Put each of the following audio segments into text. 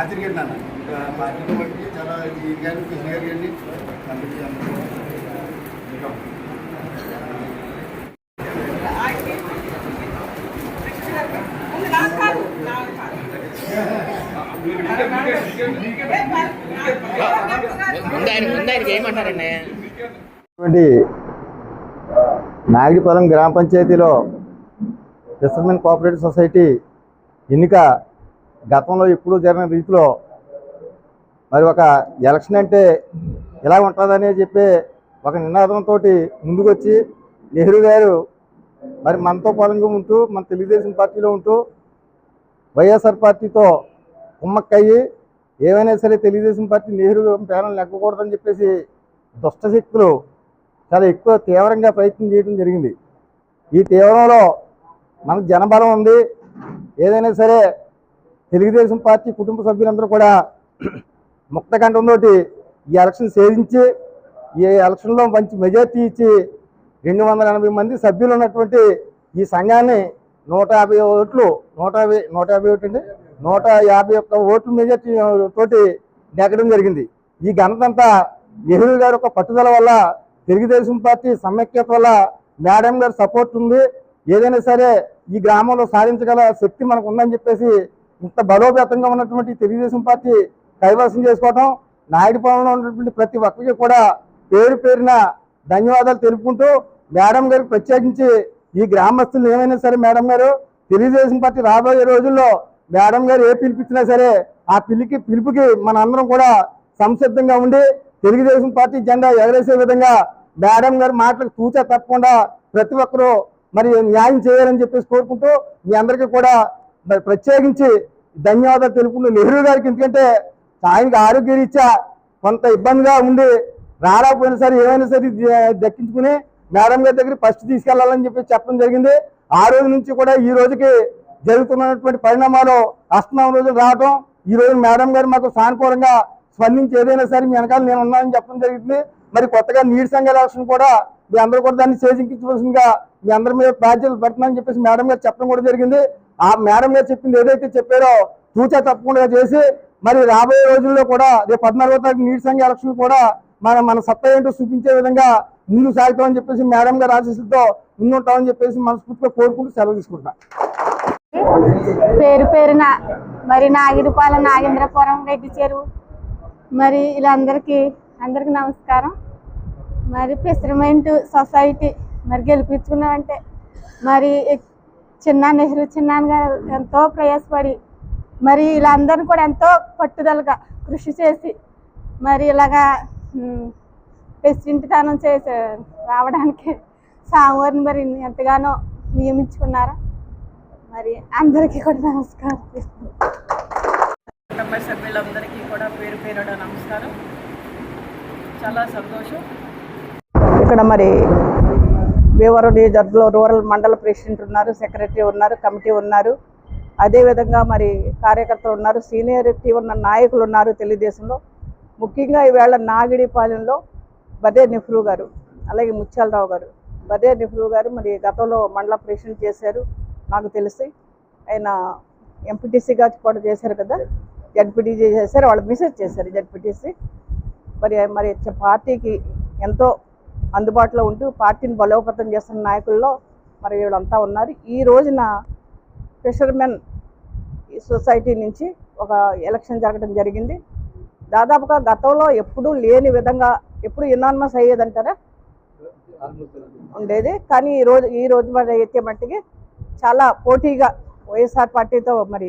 నాన్న ఇంకా పార్టీలో బట్టి చాలా ఈ గారు కృష్ణ గారు కమిటీ నాగిడిపాలెం గ్రామ పంచాయతీలో ఫిషర్మెన్ కోఆపరేటివ్ సొసైటీ ఎన్నిక గతంలో ఎప్పుడూ జరిగిన రీతిలో మరి ఒక ఎలక్షన్ అంటే ఇలా ఉంటుందని చెప్పి ఒక నినాదంతో ముందుకొచ్చి నెహ్రూ గారు మరి మనతో పాలంగా ఉంటూ మన తెలుగుదేశం పార్టీలో ఉంటూ వైఎస్ఆర్ పార్టీతో కుమ్మక్కయ్యి ఏమైనా సరే తెలుగుదేశం పార్టీ నెహ్రూ పేరం లెక్కకూడదని చెప్పేసి దుష్ట శక్తులు చాలా ఎక్కువ తీవ్రంగా ప్రయత్నం చేయడం జరిగింది. ఈ తీవ్రంలో మనకు జనబలం ఉంది. ఏదైనా సరే తెలుగుదేశం పార్టీ కుటుంబ సభ్యులందరూ కూడా ముక్తకంఠంతో ఈ ఎలక్షన్ సేధించి ఈ ఎలక్షన్లో మంచి మెజార్టీ ఇచ్చి రెండు వందల ఎనభై మంది సభ్యులు ఉన్నటువంటి ఈ సంఘాన్ని నూట యాభై ఓట్లు నూట యాభై నూట యాభై ఒకటి అండి నూట యాభై ఒక్క ఓట్లు మెజార్టీ తోటి నెగ్గడం జరిగింది. ఈ ఘనతంతా నెహ్రూ గారి యొక్క పట్టుదల వల్ల తెలుగుదేశం పార్టీ సమైక్యత వల్ల మేడం గారి సపోర్ట్ ఉంది. ఏదైనా సరే ఈ గ్రామంలో సాధించగల శక్తి మనకు ఉందని చెప్పేసి ఇంత బలోపేతంగా ఉన్నటువంటి తెలుగుదేశం పార్టీ కైవసం చేసుకోవటం నాయుడుపాలెంలో ఉన్నటువంటి ప్రతి ఒక్కరికి కూడా పేరు పేరున ధన్యవాదాలు తెలుపుకుంటూ మేడం గారికి ప్రత్యేకించి ఈ గ్రామస్తులు ఏమైనా సరే మేడం గారు తెలుగుదేశం పార్టీ రాబోయే రోజుల్లో మేడం గారు ఏ పిలిపించినా సరే ఆ పిలికి పిలుపుకి మన అందరం కూడా సంసిద్ధంగా ఉండి తెలుగుదేశం పార్టీ జెండా ఎగరేసే విధంగా మేడం గారి మాటలకు తూచా తప్పకుండా ప్రతి ఒక్కరూ మరి న్యాయం చేయాలని చెప్పేసి కోరుకుంటూ మీ అందరికీ కూడా మరి ప్రత్యేకించి ధన్యవాదాలు తెలుపుకుంటూ నెహ్రూ గారికి ఎందుకంటే ఆయనకి ఆరోగ్య రీత్యా కొంత ఇబ్బందిగా ఉండి రాలేకపోయినా సరే ఏమైనా సరే దక్కించుకుని మేడం గారి దగ్గర ఫస్ట్ తీసుకెళ్ళాలని చెప్పి చెప్పడం జరిగింది. ఆ రోజు నుంచి కూడా ఈ రోజుకి జరుగుతున్నటువంటి పరిణామాలు అష్టమం రోజులు రావడం ఈ రోజు మేడం గారు మాకు సానుకూలంగా స్పందించి ఏదైనా సరే మీ వెనకాల నేను ఉన్నానని చెప్పడం జరిగింది. మరి కొత్తగా నీటి సంఘ ఎలక్షన్ కూడా మీ అందరూ కూడా దాన్ని చేజించవలసిందిగా మీ అందరి మీద బాధ్యతలు పెట్టమని చెప్పేసి మేడం గారు చెప్పడం కూడా జరిగింది. ఆ మేడం గారు చెప్పింది ఏదైతే చెప్పారో తూచా తప్పకుండా చేసి మరి రాబోయే రోజుల్లో కూడా రేపు పద్నాలుగో తారీఖు నీటి సంఘ ఎలక్షన్ కూడా మన మన సత్తా ఏంటో చూపించే విధంగా ముందు సాగుతామని చెప్పేసి మేడం గారు ఆశీస్సులతో ముందుంటామని చెప్పేసి మనస్ఫూర్తిగా కోరుకుంటూ సెలవు తీసుకుంటాం పేరు పేరున మరి నాగిరిపాలెం నాగేంద్రపురం రెడ్డి చెరువు మరి వీళ్ళందరికీ అందరికీ నమస్కారం. మరి పిసరమెంట్ సొసైటీ మరి గెలిపించుకున్నామంటే మరి చిన్న నెహ్రూ చిన్నాన్న గారు ఎంతో ప్రయాసపడి మరి వీళ్ళందరినీ కూడా ఎంతో పట్టుదలగా కృషి చేసి మరి ఇలాగా ఉమ్, ప్రెసిడెంట్ తానం చేసి రావడానికి సామవారిని మరి ఎంతగానో నియమించుకున్నారా? మరి అందరికీ కూడా నమస్కారం కుటుంబ సభ్యులందరికీ కూడా పేరు పేరున నమస్కారం. చాలా సంతోషం. ఇక్కడ మరి భీమవరం నియోజకవర్గంలో రూరల్ మండల ప్రెసిడెంట్ ఉన్నారు సెక్రటరీ ఉన్నారు కమిటీ ఉన్నారు. అదేవిధంగా మరి కార్యకర్తలు ఉన్నారు సీనియరిటీ ఉన్న నాయకులు ఉన్నారు తెలుగుదేశంలో. ముఖ్యంగా ఈవేళ నాగిడిపాలెంలో బదే నెహ్రూ గారు అలాగే ముత్యాలరావు గారు. బదే నెహ్రూ గారు మరి గతంలో మండల ప్రెసిడెంట్ చేశారు నాకు తెలిసి. ఆయన ఎంపీటీసీగా కూడా చేశారు కదా? జడ్పీటీసీ చేశారు వాళ్ళు మిసేజ్ చేశారు జడ్పీటీసీ మరి మరి పార్టీకి ఎంతో అందుబాటులో ఉంటూ పార్టీని బలోపేతం చేస్తున్న నాయకుల్లో మరి వీళ్ళంతా ఉన్నారు. ఈ రోజున ఫిషర్మెన్ సొసైటీ నుంచి ఒక ఎలక్షన్ జరగడం జరిగింది. దాదాపుగా గతంలో ఎప్పుడూ లేని విధంగా ఎప్పుడు ఇనానమస్ అయ్యేదంటారా? ఉండేది. కానీ ఈ రోజు ఈ రోజు మరి అయితే మట్టికి చాలా పోటీగా వైఎస్ఆర్ పార్టీతో మరి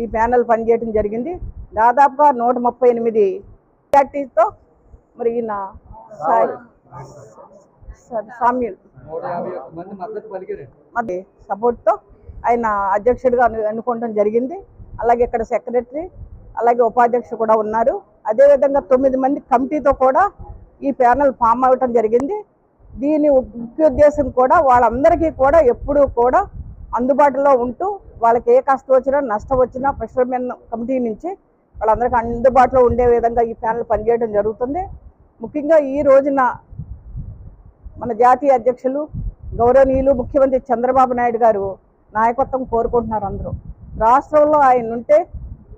ఈ ప్యానల్ పనిచేయడం జరిగింది. దాదాపుగా నూట ముప్పై ఎనిమిది పార్టీతో మరి ఈయన సాయి సామ్యుల్. మరి సపోర్ట్తో ఆయన అధ్యక్షుడిగా ఎన్నుకోవడం జరిగింది. అలాగే ఇక్కడ సెక్రటరీ అలాగే ఉపాధ్యక్షుడు కూడా ఉన్నారు. అదేవిధంగా తొమ్మిది మంది కమిటీతో కూడా ఈ ప్యానల్ ఫామ్ అవ్వటం జరిగింది. దీని ముఖ్య ఉద్దేశం కూడా వాళ్ళందరికీ కూడా ఎప్పుడూ కూడా అందుబాటులో ఉంటూ వాళ్ళకి ఏ కష్టం వచ్చినా నష్టం వచ్చినా ఫిషర్మెన్ కమిటీ నుంచి వాళ్ళందరికీ అందుబాటులో ఉండే విధంగా ఈ ప్యానల్ పనిచేయడం జరుగుతుంది. ముఖ్యంగా ఈ రోజున మన జాతీయ అధ్యక్షులు గౌరవనీయులు ముఖ్యమంత్రి చంద్రబాబు నాయుడు గారు నాయకత్వం కోరుకుంటున్నారు అందరూ. రాష్ట్రంలో ఆయన ఉంటే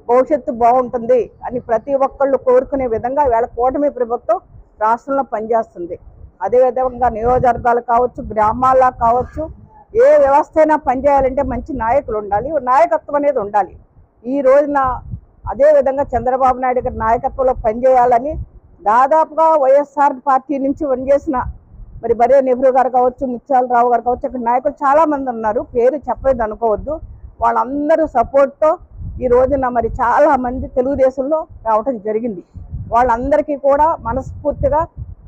భవిష్యత్తు బాగుంటుంది అని ప్రతి ఒక్కళ్ళు కోరుకునే విధంగా వేళ కూటమి ప్రభుత్వం రాష్ట్రంలో పనిచేస్తుంది. అదేవిధంగా నియోజకవర్గాలు కావచ్చు గ్రామాల్లో కావచ్చు ఏ వ్యవస్థ అయినా పనిచేయాలంటే మంచి నాయకులు ఉండాలి. నాయకత్వం అనేది ఉండాలి. ఈ రోజున అదే విధంగా చంద్రబాబు నాయుడు గారి నాయకత్వంలో పనిచేయాలని దాదాపుగా వైఎస్ఆర్ పార్టీ నుంచి పనిచేసిన మరి బరే నెహ్రూ గారు కావచ్చు ముత్యాలరావు గారు కావచ్చు ఇక్కడ నాయకులు చాలామంది ఉన్నారు. పేరు చెప్పలేదు అనుకోవద్దు. వాళ్ళందరూ సపోర్ట్తో ఈ రోజున మరి చాలామంది తెలుగుదేశంలో రావటం జరిగింది. వాళ్ళందరికీ కూడా మనస్ఫూర్తిగా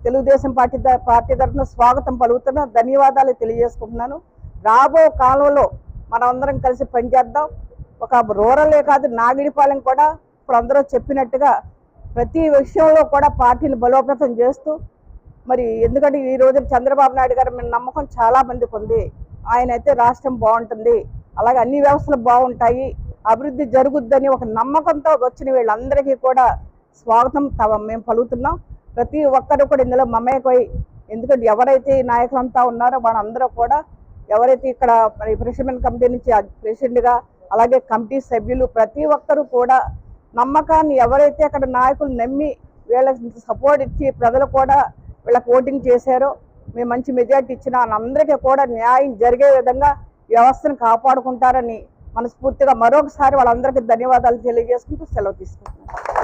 తెలుగుదేశం పార్టీ పార్టీ తరఫున స్వాగతం పలుకుతున్నా ధన్యవాదాలు తెలియజేసుకుంటున్నాను. రాబో కాలంలో మనమందరం కలిసి పనిచేద్దాం ఒక రూరలే కాదు నాగిడిపాలెం కూడా ఇప్పుడు అందరూ చెప్పినట్టుగా ప్రతి విషయంలో కూడా పార్టీని బలోపేతం చేస్తూ మరి ఎందుకంటే ఈ రోజు చంద్రబాబు నాయుడు గారు మీ నమ్మకం చాలా మందికి ఉంది. ఆయన అయితే రాష్ట్రం బాగుంటుంది. అలాగే అన్ని వ్యవస్థలు బాగుంటాయి. అభివృద్ధి జరుగుద్దని ఒక నమ్మకంతో వచ్చిన వీళ్ళందరికీ కూడా స్వాగతం తవ మేము పలుకుతున్నాం. ప్రతి ఒక్కరు కూడా ఇందులో మమేకై ఎందుకంటే ఎవరైతే ఈ నాయకులంతా ఉన్నారో వాళ్ళందరూ కూడా ఎవరైతే ఇక్కడ ప్రెసిడెంట్ కమిటీ నుంచి ప్రెసిడెంట్గా అలాగే కమిటీ సభ్యులు ప్రతి ఒక్కరూ కూడా నమ్మకాన్ని ఎవరైతే అక్కడ నాయకులు నమ్మి వీళ్ళకి సపోర్ట్ ఇచ్చి ప్రజలు కూడా వీళ్ళకి ఓటింగ్ చేశారో మేము మంచి మెజార్టీ ఇచ్చిన అందరికీ కూడా న్యాయం జరిగే విధంగా వ్యవస్థను కాపాడుకుంటారని మనస్ఫూర్తిగా మరొకసారి వాళ్ళందరికీ ధన్యవాదాలు తెలియజేసుకుంటూ సెలవు తీసుకుంటున్నాను.